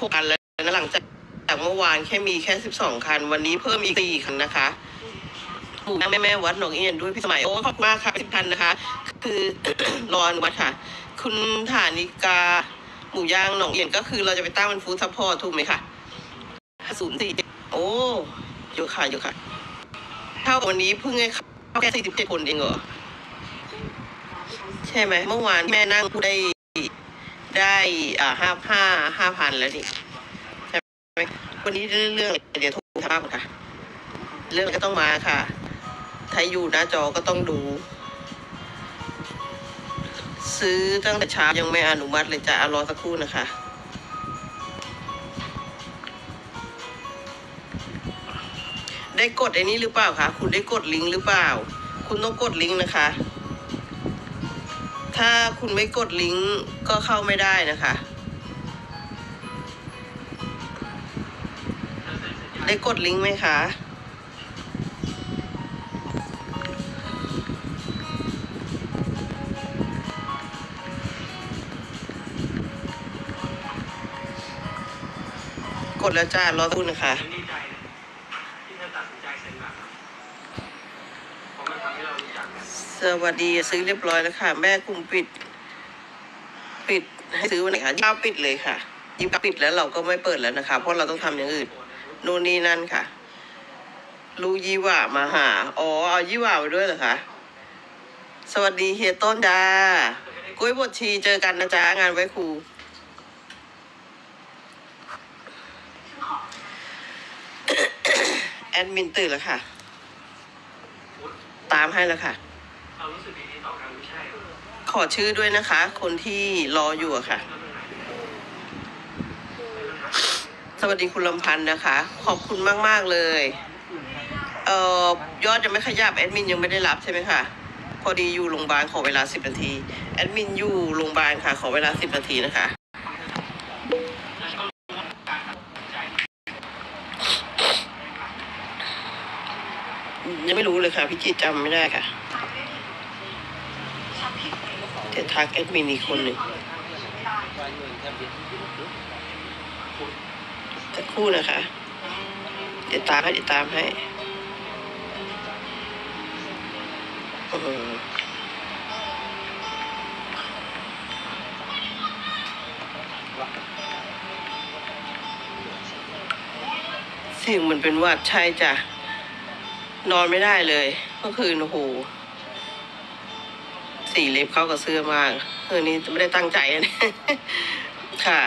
หกคันแล้วนะหลังจากจากเมื่อวานแค่มีแค่สิบสองคัน วันนี้เพิ่มอีกสี่คันนะคะหมู่แม่แม่วัดหนองเอียนด้วยพี่สมัย โอ้ขอบคุณมากค่ะสิบคันนะคะ คือรอนวัดค่ะ คุณฐานิกา หมูย่างหนองเอียนก็คือเราจะไปตั้งเป็นฟู้ดซัพพอร์ตถูกไหมคะศูนย์สี่โอ้เยอะค่ะเยอะค่ะเท่ากับวันนี้เพิ่งให้เข้าแค่สี่สิบเจ็ดคนเองเหรอ ใช่ไหม เมื่อวานแม่นั่งได้ ได้อ่าห้าห้าห้าพันแล้วนี่ใช่ไหมวันนี้เรื่องเรื่องเดี๋ยวโทรามค่ะ เรื่องก็ต้องมาค่ะ ถ้าอยู่หน้าจอก็ต้องดู ซื้อตั้งแต่เช้ายังไม่อนุมัติเลยจะรอสักครู่นะคะได้กดไอ้นี้หรือเปล่าคะ คุณได้กดลิงก์หรือเปล่า คุณต้องกดลิงก์นะคะ ถ้าคุณไม่กดลิงก์ก็เข้าไม่ได้นะคะ ได้กดลิงก์ไหมคะกดแล้วจ้ารอครู่นะคะ ผมดีใจนะที่เธอตัดสินใจเซ็นแบบนั้นเพราะมันทำให้เรารู้จักกัน สวัสดีซื้อเรียบร้อยแล้วค่ะ แม่คุมปิด ปิดให้ซื้อวันไหนคะยี่สิบปิดเลยค่ะยี่สิบปิดแล้วเราก็ไม่เปิดแล้วนะคะ เพราะเราต้องทำอย่างอื่นนู่นนี่นั่นค่ะ ลูยี่ว่ามาหา อ๋อเอายี่ว่าไปด้วยเหรอคะสวัสดีเฮียต้นจ้ากุ้ยบดชีเจอกันนะจ๊ะงานไว้ครูแอดมินตื่นแล้วค่ะ ตามให้แล้วค่ะ เรารู้สึกดีๆต่อกันไม่ใช่หรอขอชื่อด้วยนะคะ คนที่รออยู่อะค่ะ สวัสดีคุณลำพันธ์นะคะ ขอบคุณมาก ๆ เลย เอ่อยอดยังไม่ขยับแอดมินยังไม่ได้รับใช่ไหมคะพอดีอยู่โรงพยาบาลขอเวลาสิบนาทีแอดมินอยู่โรงพยาบาลค่ะ ขอเวลาสิบนาทีนะคะยังไม่รู้เลยค่ะ พี่จิตจำไม่ได้ค่ะ เดี๋ยวทักแอดมินอีกคนหนึ่งจะครู่นะคะ เดี๋ยวตามให้เดี๋ยวตามให้อืมเสียงมันเป็นวัดใช่จ้ะ นอนไม่ได้เลย เมื่อคืนโอ้โห สีเล็บเข้ากับเสื้อมากเออนี่ไม่ได้ตั้งใจนะเนี่ยค่ะ